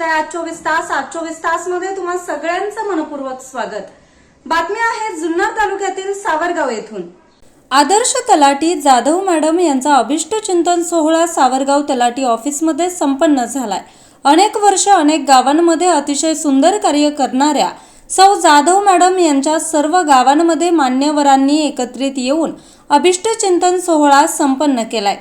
बघत आहे आज चोवीस तास आज चोवीस तासमध्ये तुम्हा सगळ्यांचं मनपूर्वक स्वागत. बातमी आहे जुन्नर तालुक्यातील सावरगाव येथून. आदर्श तलाटी जाधव मॅडम यांचा अभिष्ट चिंतन सोहळा सावरगाव तलाटी ऑफिसमध्ये संपन्न झालाय. अनेक वर्ष अनेक गावांमध्ये अतिशय सुंदर कार्य करणाऱ्या सौ जाधव मॅडम यांच्या सर्व गावांमध्ये मान्यवरांनी एकत्रित येऊन अभिष्ट चिंतन सोहळा संपन्न केलाय.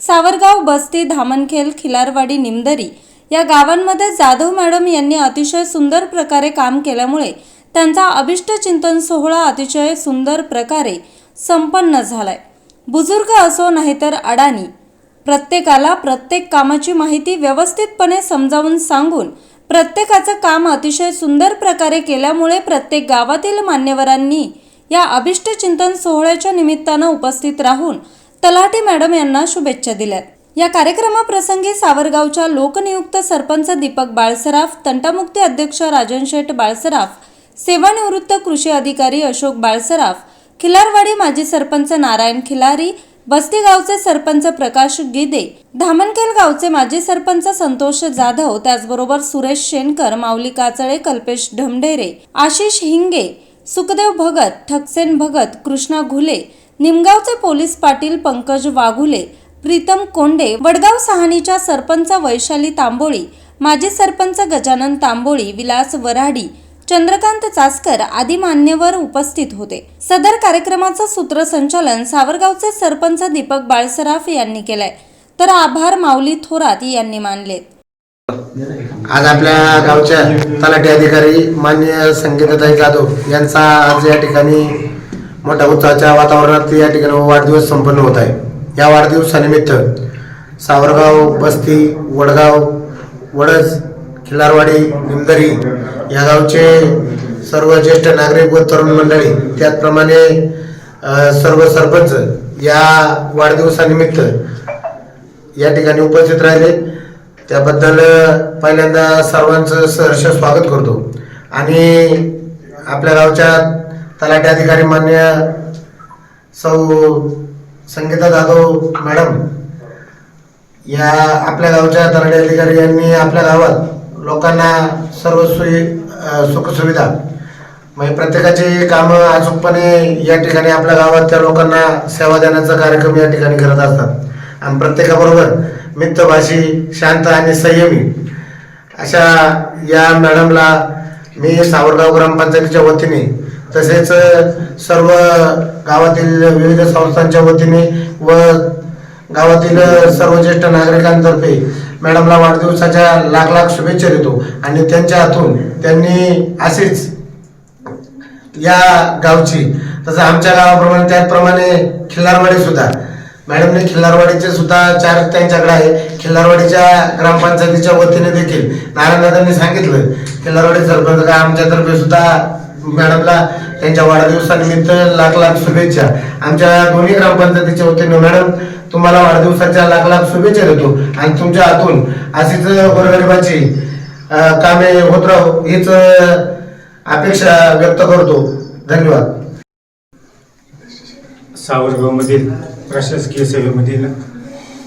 सावरगाव बस्ती धामणखेल खिलारवाडी निमदरी या गावांमध्ये जाधव मॅडम यांनी अतिशय सुंदर प्रकारे काम केल्यामुळे त्यांचा अभिष्ट चिंतन सोहळा अतिशय सुंदर प्रकारे संपन्न झालाय. बुजुर्ग असो नाहीतर अडाणी प्रत्येकाला प्रत्येक कामाची माहिती व्यवस्थितपणे समजावून सांगून प्रत्येकाचं काम अतिशय सुंदर प्रकारे केल्यामुळे प्रत्येक गावातील मान्यवरांनी या अभिष्ट चिंतन सोहळ्याच्या निमित्तानं उपस्थित राहून तलाठी मॅडम यांना शुभेच्छा दिल्यात. या कार्यक्रमाप्रसंगी सावरगावच्या लोकनियुक्त सरपंच दीपक बाळसराफ तंटामुक्ती अध्यक्ष राजन शेठ बाळसराफ सेवानिवृत्त कृषी अधिकारी अशोक बाळसराफ खिलारवाडी माजी सरपंच नारायण खिलारी बस्ती गावचे सरपंच प्रकाश गिदे धामणखेल गावचे माजी सरपंच संतोष जाधव त्याचबरोबर सुरेश शेनकर माऊली काचळे कल्पेश ढमढेरे आशिष हिंगे सुखदेव भगत ठकसेन भगत कृष्णा घुले निमगावचे पोलीस पाटील पंकज वाघुले प्रीतम कोंडे वडगाव सहानीच्या सरपंच वैशाली तांबोळी माजी सरपंच गजानन तांबोळी विलास वराडी चंद्रकांत चासकर आदी मान्यवर उपस्थित होते. सदर कार्यक्रमाचं सूत्रसंचालन सावरगावचे सरपंच दीपक बाळसराफ यांनी केलंय. तर आभार माऊली थोरात यांनी मानले आज आपल्या गावच्या तलाठी अधिकारी मान्य संगीताताई जाधव यांचा आज या ठिकाणी मोठ्या उत्साहाच्या वातावरणात या ठिकाणी वाढदिवस संपन्न होत आहे. या वाढदिवसानिमित्त सावरगाव बस्ती वडगाव वडज खिलारवाडी निमदरी या गावचे सर्व ज्येष्ठ नागरिक व तरुण मंडळी त्याचप्रमाणे सर्व सरपंच या वाढदिवसानिमित्त या ठिकाणी उपस्थित राहिले. त्याबद्दल पहिल्यांदा सर्वांचं सहर्ष स्वागत करतो. आणि आपल्या गावच्या तलाठी अधिकारी मान्य सौ संगीता जाधव मॅडम या आपल्या गावच्या तलाठी अधिकारी यांनी आपल्या गावात लोकांना सर्व सोयी सुखसुविधा म्हणजे प्रत्येकाची कामं अचूकपणे या ठिकाणी आपल्या गावात त्या लोकांना सेवा देण्याचा कार्यक्रम या ठिकाणी करत असतात. आणि प्रत्येकाबरोबर मित्रभाषी शांत आणि संयमी अशा या मॅडमला मी सावरगाव ग्रामपंचायतीच्या वतीने तसेच सर्व गावातील विविध संस्थांच्या वतीने व गावातील सर्व ज्येष्ठ नागरिकांतर्फे मॅडमला वाढदिवसाच्या लाख लाख शुभेच्छा देतो आणि त्यांच्या हातून त्यांनी अशीच या गावची तसं आमच्या गावाप्रमाणे त्याचप्रमाणे खिल्लारवाडी सुद्धा. मॅडमने खिल्लारवाडीचे सुद्धा चार त्यांच्याकडे आहे. खिल्लारवाडीच्या ग्रामपंचायतीच्या वतीने देखील नारायणदादांनी सांगितलं. खिल्लारवाडी सरपंच आमच्यातर्फे सुद्धा मॅडमला त्यांच्या वाढदिवसानिमित्त लाख लाख शुभेच्छा. आमच्या दोन्ही ग्रामपंचायतीच्या वतीनं मॅडम तुम्हाला वाढदिवसाच्या लाख लाख शुभेच्छा देतो. आणि तुमच्या हातून अशीच गोरगरिबाची कामे होत राहू हीच अपेक्षा व्यक्त करतो. धन्यवाद. सावरगावमधील प्रशासकीय सेवेमधील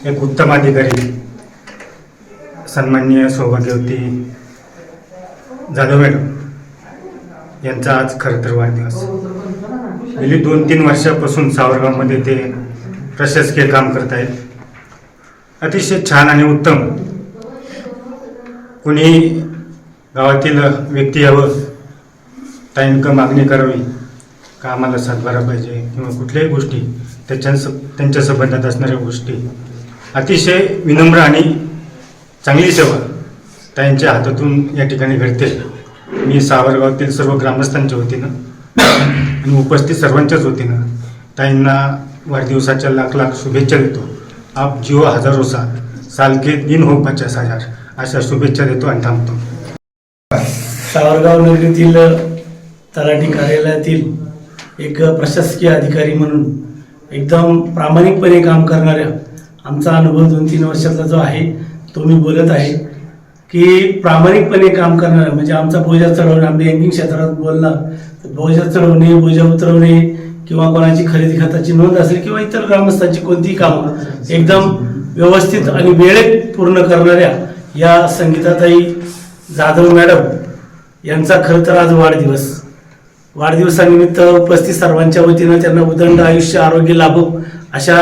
एक उत्तम अधिकारी सन्माननीय सौभाग्यवती जाधव मॅडम. यांचा आज खरं तर वाढदिवस. गेली दोन तीन वर्षापासून सावरगावमध्ये ते प्रशासकीय काम करत आहेत. अतिशय छान आणि उत्तम. कुणी गावातील व्यक्ती यावं टाईम मागणी करावी का आम्हाला सातबारा पाहिजे किंवा कुठल्याही गोष्टी त्याच्या त्यांच्या संबंधात असणाऱ्या गोष्टी. अतिशय विनम्र आणि चांगली सेवा त्यांच्या हातातून या ठिकाणी घडते. मी सावरगावातील सर्व ग्रामस्थांच्या वतीनं आणि उपस्थित सर्वांच्याच वतीनं ताईंना वाढदिवसाच्या लाख लाख शुभेच्छा देतो. आप जिओ हजारो साल सालके दिन हो पचास हजार. अशा शुभेच्छा देतो आणि थांबतो. सावरगाव नगरीतील तलाठी कार्यालयातील एक प्रशासकीय अधिकारी म्हणून एकदम प्रामाणिकपणे काम करणाऱ्या आमचा अनुभव दोन तीन वर्षाचा जो आहे तो मी बोलत आहे. की प्रामाणिकपणे काम करणार. म्हणजे आमचा बोजा चढवणे आम्ही बँकिंग क्षेत्रात बोलणार. तर बोजा चढवणे बोजा उतरवणे किंवा कोणाची खरेदी खताची नोंद असेल किंवा इतर ग्रामस्थांची कोणतीही कामं एकदम व्यवस्थित आणि वेळेत पूर्ण करणाऱ्या या संगीताताई जाधव मॅडम यांचा खरं तर आज वाढदिवस. वाढदिवसानिमित्त उपस्थित सर्वांच्या वतीनं त्यांना उदंड आयुष्य आरोग्य लाभो अशा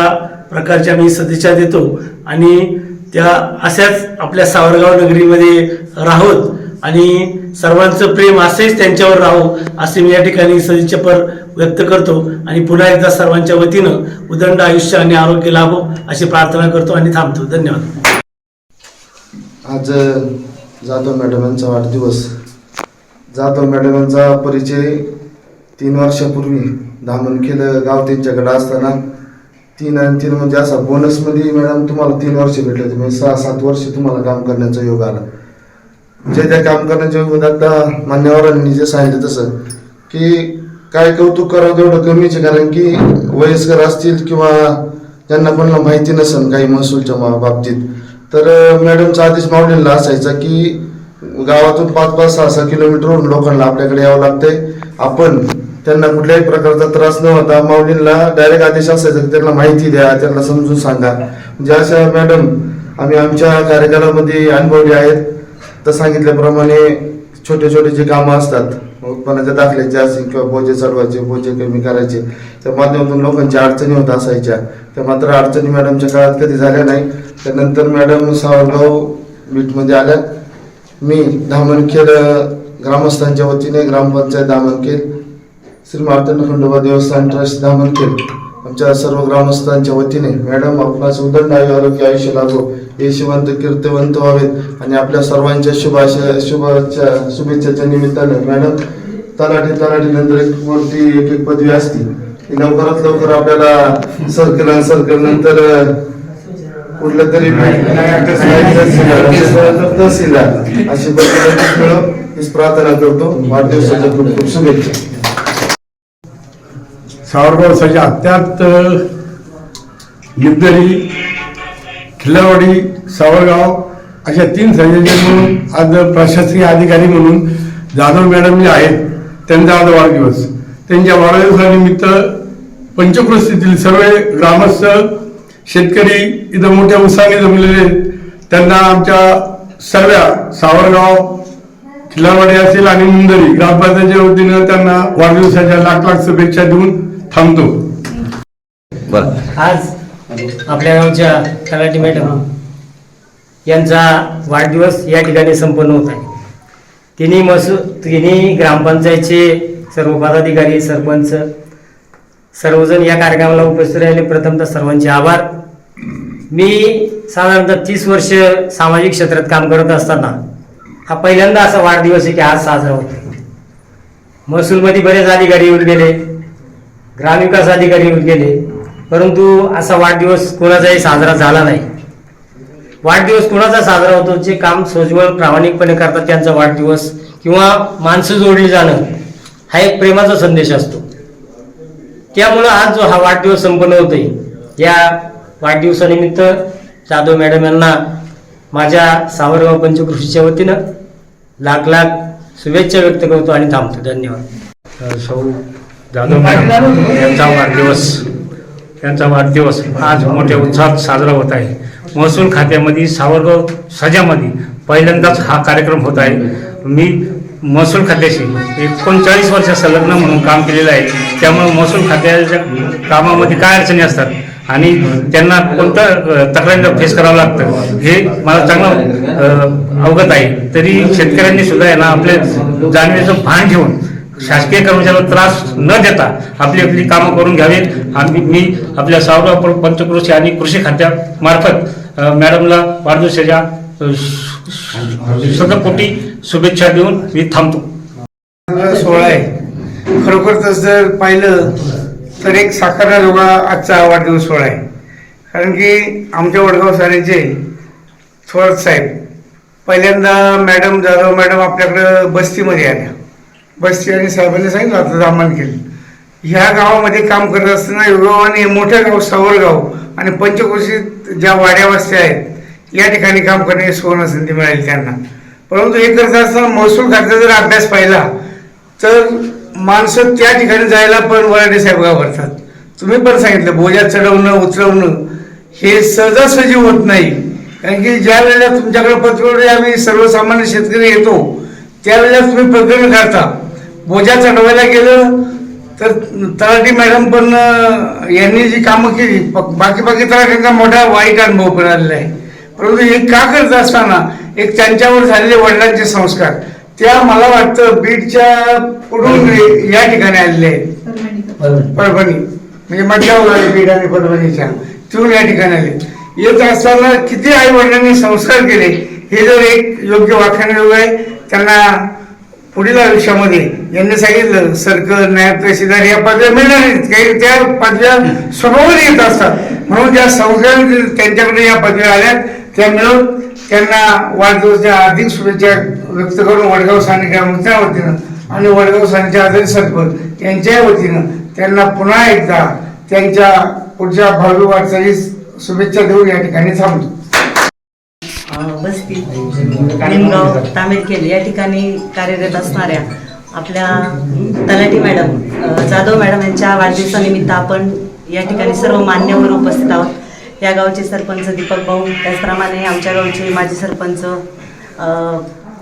प्रकारच्या मी सदिच्छा देतो. आणि त्या अशाच आपल्या सावरगाव नगरीमध्ये राहोत आणि सर्वांचं प्रेम असेच त्यांच्यावर राहो असे मी या ठिकाणी सदिच्छपर व्यक्त करतो. आणि पुन्हा एकदा सर्वांच्या वतीनं उदंड आयुष्य आणि आरोग्य लाभो अशी प्रार्थना करतो आणि थांबतो. धन्यवाद. आज जाधव मॅडम यांचा वाढदिवस. जाधव मॅडम यांचा परिचय तीन वर्षापूर्वी धामणखेल गाव त्यांच्याकडे असताना तीन आणि तीन म्हणजे असा बोनसमध्ये मॅडम तुम्हाला तीन वर्ष भेटले होते. म्हणजे सहा सात वर्ष तुम्हाला काम करण्याचा योग आला. जे त्या काम करण्याच्या योग आता मान्यवरांनी जे सांगितलं तसं की काय कौतुक करावं तेवढं कमीच आहे कारण की वयस्कर असतील किंवा ज्यांना कोणाला माहिती नसेल काही महसूलच्या बाबतीत तर मॅडमचा आदेश मावलेला असायचा की गावातून पाच पाच सहा सहा किलोमीटरवरून लोकांना आपल्याकडे यावं लागतंय. आपण त्यांना कुठल्याही प्रकारचा त्रास न होता माऊलींना डायरेक्ट आदेश असायचा की त्यांना माहिती द्या त्यांना समजून सांगा. म्हणजे अशा मॅडम आम्ही आमच्या कार्यकालामध्ये अनुभवले आहेत. तर सांगितल्याप्रमाणे छोटे छोटे जे कामं असतात उत्पन्नाच्या दाखल्याचे असतील किंवा बोजे चढवायचे बोजे कमी करायचे त्या माध्यमातून लोकांच्या अडचणी होत असायच्या. त्या मात्र अडचणी मॅडमच्या काळात कधी झाल्या नाही. त्यानंतर मॅडम सावरगाव बीटमध्ये आल्या. मी धामणखेड ग्रामस्थांच्या वतीने ग्रामपंचायत धामणखेड श्री मार्तंड खंडोबा देवस्थान ट्रस्ट धामणखेड आमच्या सर्व ग्रामस्थांच्या वतीने मॅडम आपणास उदंड आयु आरोग्य आयुष्य लाभो श्रीमंत कीर्तिवंत व्हावेत आणि आपल्या सर्वांच्या शुभाशय शुभाच्या शुभेच्छाच्या निमित्ताने मॅडम तलाठी तलाठी नंतर एक मोठी एक एक पदवी असती. लवकरात लवकर आपल्याला सर्कल आणि सर्कल नंतर कुठलं तरी तहसीलदार अशी पदवी मिळो हीच प्रार्थना करतो. वाढदिवसाच्या खूप खूप शुभेच्छा. सावरगाव सजा त्यात निबदरी खिल्लावाडी सावरगाव अशा तीन संयोजन म्हणून आज प्रशासकीय अधिकारी म्हणून जाधव मॅडम जे आहेत त्यांचा आज वाढदिवस. त्यांच्या वाढदिवसानिमित्त पंचकृषीतील सर्व ग्रामस्थ शेतकरी इथं मोठ्या उत्साहाने जमलेले आहेत. त्यांना आमच्या सर्व सावरगाव खिल्लावाडी असेल आणि मुंदरी ग्रामपंचायतच्या वतीनं त्यांना वाढदिवसाच्या लाख लाख शुभेच्छा देऊन थांबतो. आज आपल्या गावच्या तलाठी मॅडम यांचा वाढदिवस या ठिकाणी संपन्न होत आहे. तिन्ही मसू तिन्ही ग्रामपंचायतचे सर्व पदाधिकारी सरपंच सर्वजण या कार्यक्रमाला उपस्थित राहिले. प्रथमतः सर्वांचे आभार. मी साधारणतः तीस वर्ष सामाजिक क्षेत्रात काम करत असताना हा पहिल्यांदा असा वाढदिवस आहे की आज साजरा होतो महसूलमध्ये बरेच अधिकारी येऊन गेले. ग्रामविकास अधिकारी येऊन गेले. परंतु असा वाढदिवस कोणाचाही साजरा झाला नाही. वाढदिवस कोणाचा साजरा होतो? जे काम सोज्वळ प्रामाणिकपणे करतात त्यांचा वाढदिवस किंवा माणसं जोडली जाणं हा एक प्रेमाचा संदेश असतो. त्यामुळं आज जो हा वाढदिवस संपन्न होतोय या वाढदिवसानिमित्त जाधव मॅडम यांना माझ्या सावरगाव पंचकृषीच्या वतीनं लाख लाख शुभेच्छा व्यक्त करतो आणि थांबतो. धन्यवाद. सौ जाधव मॅडम यांचा वाढदिवस यांचा वाढदिवस आज मोठ्या उत्साहात साजरा होत आहे. महसूल खात्यामध्ये सावरगाव सजामध्ये पहिल्यांदाच हा कार्यक्रम होत आहे. मी महसूल खात्याशी एकोणचाळीस वर्ष संलग्न म्हणून काम केलेलं आहे. त्यामुळे महसूल खात्याच्या कामामध्ये काय अडचणी असतात आणि त्यांना कोणतं अ, तक्रारीला फेस करावं लागतं हे मला चांगलं अवगत आहे. तरी शेतकऱ्यांनी सुद्धा यांना आपल्या जाणीवेचं भान ठेवून शासकीय कर्मचाऱ्याला त्रास न देता आपली आपली कामं करून घ्यावीत. आम्ही मी आपल्या सावराव पंचकृषी आणि कृषी खात्यामार्फत मॅडमला वाढदिवसाच्या शतकोटी शुभेच्छा देऊन मी थांबतो. सोहळा आहे. खरोखर तसं जर पाहिलं तर एक साकारण्याजोगा आजचा वाढदिवस सोहळा आहे. कारण की आमच्या वडगाव साऱ्याचे थोरात साहेब पहिल्यांदा मॅडम जाधव मॅडम आपल्याकडं बस्तीमध्ये आल्या. बस्ती आणि साहेबांनी सांगितलं आता दामन केलं. ह्या गावामध्ये काम करत असताना योगावाने मोठं गाव सावरगाव आणि पंचकोशीत ज्या वाड्या वस्त्या आहेत या ठिकाणी काम करण्याची सुवर्ण संधी मिळाली त्यांना. परंतु हे करत असताना महसूल खात्याचा जर अभ्यास पाहिला तर माणसं त्या ठिकाणी जायला पण वराडे साहेब घाबरतात. तुम्ही पण सांगितलं बोजा चढवणं उचलवणं हे सहजासहजी होत नाही. कारण की ज्या वेळेला तुमच्याकडे पत्रवडे आम्ही सर्वसामान्य शेतकरी येतो त्यावेळेला तुम्ही प्रकरण काढता. बोजा चढवायला गेलं तर तलाठी मॅडम पण यांनी जी कामं केली प- बाकी बाकी तलाठ्यांचा मोठा वाईट अनुभव पण आलेला आहे. परंतु हे का करत असताना एक त्यांच्यावर झालेले वडिलांचे संस्कार त्या मला वाटतं बीडच्या पुढून या ठिकाणी आलेले आहेत. परभणी. म्हणजे मधल्यावर आले बीड आणि परभणीच्या. तिथून या ठिकाणी आले. येत असताना किती आई वडिलांनी संस्कार केले हे जर एक योग्य वाखाणयोग आहे त्यांना पुढील आयुष्यामध्ये यांनी सांगितलं सर्कल नायब तहसीलदार या पदव्या मिळणार नाहीत. काही त्या पदव्या स्वभावाने येत असतात. म्हणून ज्या संस्था त्यांच्याकडे या पदव्या आल्या त्या मिळून त्यांना वाढदिवसाच्या अधिक शुभेच्छा व्यक्त करून वडगाव स्थानिक वतीनं आणि वडगाव स्थानिकचे आदरी सरपंच यांच्या वतीनं त्यांना पुन्हा एकदा त्यांच्या पुढच्या भावी वाटचालीस शुभेच्छा देऊन या ठिकाणी थांबतो. बस्ती निमगाव तामेरखेल या ठिकाणी कार्यरत असणाऱ्या आपल्या तलाठी मॅडम जाधव मॅडम यांच्या वाढदिवसानिमित्त आपण या ठिकाणी सर्व मान्यवर उपस्थित आहोत. या गावचे सरपंच दीपक भाऊ त्याचप्रमाणे आमच्या गावचे माजी सरपंच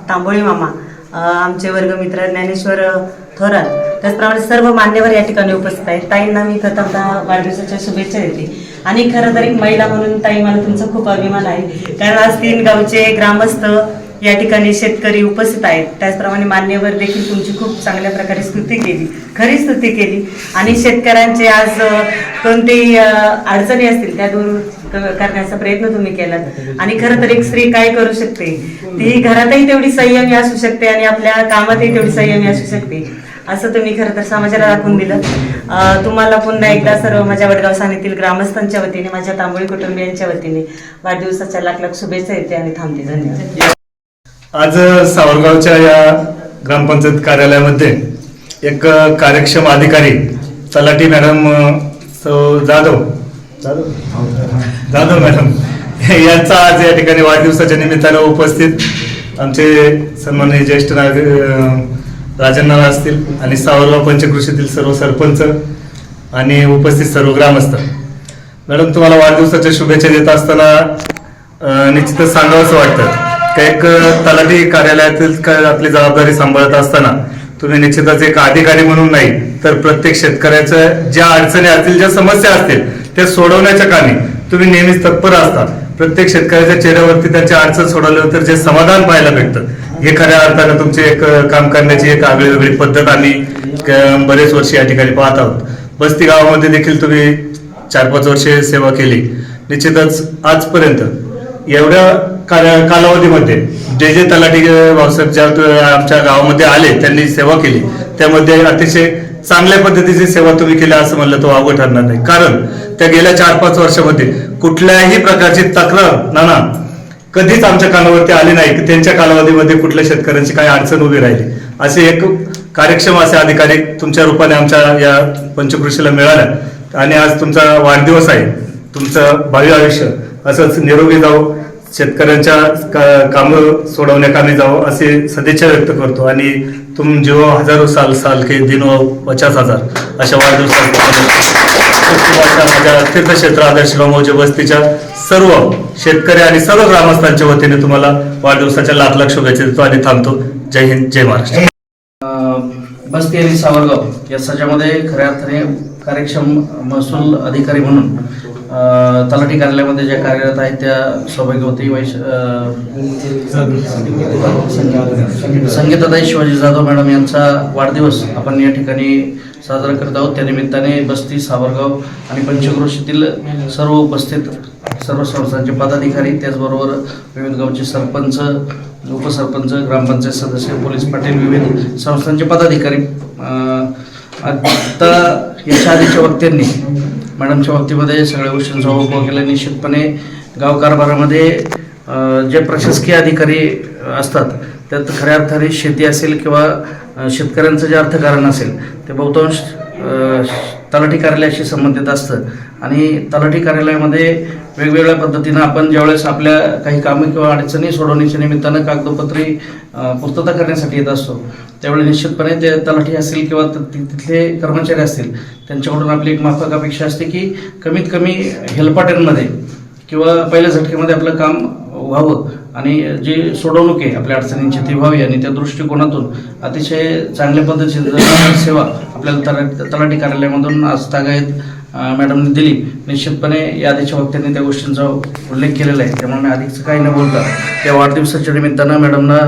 तांबोळी मामा. आमचे वर्गमित्र ज्ञानेश्वर थोरात. त्याचप्रमाणे सर्व मान्यवर या ठिकाणी उपस्थित आहेत. ताईंना मी प्रथमतः वाढदिवसाच्या शुभेच्छा देते. आणि खरं तर एक महिला म्हणून ताई मला तुमचा खूप अभिमान आहे. कारण आज तीन गावचे ग्रामस्थ या ठिकाणी शेतकरी उपस्थित आहेत. त्याचप्रमाणे मान्यवर देखील तुमची खूप चांगल्या प्रकारे स्तुती केली. खरी स्तुती केली. आणि शेतकऱ्यांचे आज कोणतेही अडचणी असतील त्या दूर करण्याचा प्रयत्न तुम्ही केलात. आणि खरं तर एक स्त्री काय करू शकते? ती घरातही तेवढी संयमी असू शकते आणि आपल्या कामातही तेवढी संयमी असू शकते. असं तुम्ही खरं तर समाजाला दाखवून दिलं. तुम्हाला पुन्हा एकदा सर्व माझ्या वडगाव सानेतील ग्रामस्थांच्या वतीने माझ्या तांबोळी कुटुंबियांच्या वतीने वाढदिवसाच्या लाख लाख शुभेच्छा येते आणि थांबते. धन्यवाद. आज सावरगावच्या या ग्रामपंचायत कार्यालयामध्ये एक कार्यक्षम अधिकारी तलाठी मॅडम जाधव जाधव? जाधव मॅडम यांचा आज या ठिकाणी वाढदिवसाच्या निमित्ताने उपस्थित आमचे सन्माननीय ज्येष्ठ नागरिक अ, असतील आणि सावरगाव पंचकृषीतील सर्व सरपंच आणि उपस्थित सर्व ग्रामस्थ. मॅडम तुम्हाला वाढदिवसाच्या शुभेच्छा देत असताना निश्चितच सांगावंसं वाटतं. का एक तलाठी कार्यालयातील आपली जबाबदारी सांभाळत असताना तुम्ही निश्चितच एक अधिकारी म्हणून नाही तर प्रत्येक शेतकऱ्याच्या ज्या अडचणी असतील ज्या समस्या असतील त्या सोडवण्याच्या कामी तुम्ही नेहमीच तत्पर असता. प्रत्येक शेतकऱ्याच्या चेहऱ्यावरती त्यांच्या अडचण सोडवल्यानंतर जे समाधान पाहायला भेटतं. हे खऱ्या अर्थानं तुमचे एक काम करण्याची एक आगळी वेगळी पद्धत आम्ही बरेच वर्ष या ठिकाणी पाहत आहोत. बस्ती गावामध्ये देखील तुम्ही चार पाच वर्षे सेवा केली. निश्चितच आजपर्यंत एवढ्या कालावधीमध्ये जे जे तलाठी भाऊसाहेब ज्या आमच्या गावामध्ये आले त्यांनी सेवा केली. त्यामध्ये अतिशय चांगल्या पद्धतीची सेवा तुम्ही केली असं म्हणलं तो अवघड ठरणार नाही. कारण त्या गेल्या चार पाच वर्षामध्ये कुठल्याही प्रकारची तक्रार नाना कधीच आमच्या कानावरती आली नाही. की त्यांच्या कालावधीमध्ये कुठल्या शेतकऱ्यांची काही अडचण उभी राहिली. असे एक कार्यक्षम असे अधिकारी तुमच्या रूपाने आमच्या या पंचकृषीला मिळाल्या. आणि आज तुमचा वाढदिवस आहे. तुमचं भावी आयुष्य. असंच निरोगी जाऊ शेतकऱ्यांच्या का- कामं सोडवण्याकामी जावं असे सदिच्छा व्यक्त करतो. आणि तुम जीव हजारो साल साल के दिनो पचास हजार अशा वाढदिवसाच्या माझ्या तीर्थक्षेत्र आदर्श गावमोजे वस्तीच्या सर्व शेतकरी आणि सर्व ग्रामस्थांच्या वतीने तुम्हाला वाढदिवसाच्या लाख लाख शुभेच्छा देतो आणि थांबतो. जय हिंद जय महाराष्ट्र. बस्ती आणि सावरगाव या सजामध्ये खऱ्या अर्थाने कार्यक्षम महसूल अधिकारी म्हणून तलाठी कार्यालयामध्ये ज्या कार्यरत आहेत त्या सौभाग्यवती वैश संगीताताई शिवाजी जाधव मॅडम यांचा वाढदिवस आपण या ठिकाणी साजरा करत आहोत. त्या निमित्ताने बस्ती सावरगाव आणि पंचक्रोशीतील सर्व उपस्थित सर्व संस्थांचे पदाधिकारी त्याचबरोबर विविध गावचे सरपंच उपसरपंच ग्रामपंचायत सदस्य पोलीस पाटील विविध संस्थांचे पदाधिकारी आत्ता आता याच्या आधीच्या वक्त्यांनी मॅडमच्या बाबतीमध्ये सगळ्या गोष्टींचा उपभोग केला. निश्चितपणे गाव कारभारामध्ये जे प्रशासकीय अधिकारी असतात त्यात खऱ्या अर्थाने शेती असेल किंवा शेतकऱ्यांचं जे अर्थकारण असेल ते बहुतांश तलाठी कार्यालयाशी संबंधित असतं. आणि तलाठी कार्यालयामध्ये वेगवेगळ्या पद्धतीनं आपण ज्यावेळेस आपल्या काही कामं किंवा अडचणी सोडवण्याच्या निमित्तानं कागदोपत्री पूर्तता करण्यासाठी येत असतो त्यावेळी निश्चितपणे ते तलाठी असतील किंवा त- ति- तिथले कर्मचारी असतील त्यांच्याकडून आपली एक माफक अपेक्षा असते की कमीत कमी हेलपाट्यांमध्ये किंवा पहिल्या झटक्यामध्ये आपलं काम व्हावं. आणि जे सोडवणूक आहे आपल्या अडचणींची ती व्हावी आणि त्या दृष्टिकोनातून अतिशय चांगल्या पद्धतीची सेवा आपल्याला तला तलाठी कार्यालयामधून आज तागायत मॅडमने दिली निश्चितपणे या आधीच्या वक्त्यांनी त्या गोष्टींचा उल्लेख केलेला आहे. त्यामुळे मी अधिकचं काही न बोलता त्या वाढदिवसाच्या निमित्तानं मॅडमना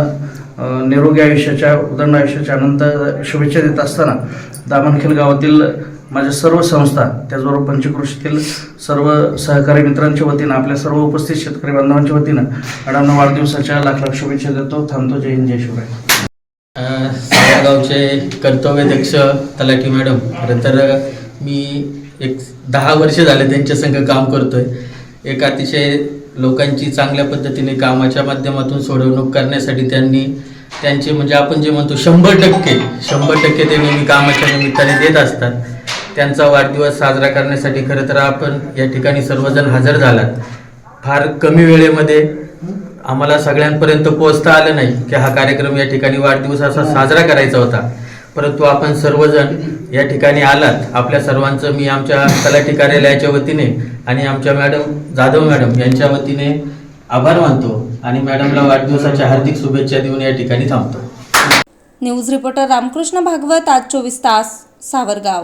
निरोगी आयुष्याच्या उदंड आयुष्याच्या अनंत शुभेच्छा देत असताना दामणखेल गावातील माझ्या सर्व संस्था त्याचबरोबर पंचकृषीतील सर्व सहकारी मित्रांच्या वतीनं आपल्या सर्व उपस्थित शेतकरी बांधवांच्या वतीनं मॅडमना वाढदिवसाच्या लाख लाख शुभेच्छा देतो. थांबतो. जय हिंद जय शिवराय. सावरगावचे कर्तव्यदक्ष तलाठी मॅडम खरं तर मी एक दहा वर्ष झाले त्यांच्या संघ काम करतोय. एक अतिशय लोकांची चांगल्या पद्धतीने कामाच्या माध्यमातून सोडवणूक करण्यासाठी त्यांनी त्यांचे म्हणजे आपण जे म्हणतो शंभर टक्के शंभर टक्के ते नेहमी कामाच्या निमित्ताने देत असतात. त्यांचा वाढदिवस साजरा करण्यासाठी खरं तर आपण या ठिकाणी सर्वजण हजर झालात. फार कमी वेळेमध्ये आम्हाला सगळ्यांपर्यंत पोहोचता आलं नाही की हा कार्यक्रम या ठिकाणी वाढदिवस असा साजरा करायचा होता. परंतु आपण सर्वजण या ठिकाणी आलात. आपल्या सर्वांचं मी आमच्या तलाठी कार्यालयाच्या वतीने आणि आमच्या मॅडम जाधव मॅडम यांच्या वतीने आभार मानतो आणि मॅडमला वाढदिवसाच्या हार्दिक शुभेच्छा देऊन या ठिकाणी थांबतो. न्यूज रिपोर्टर रामकृष्ण भागवत आज चोवीस तास सावरगाव.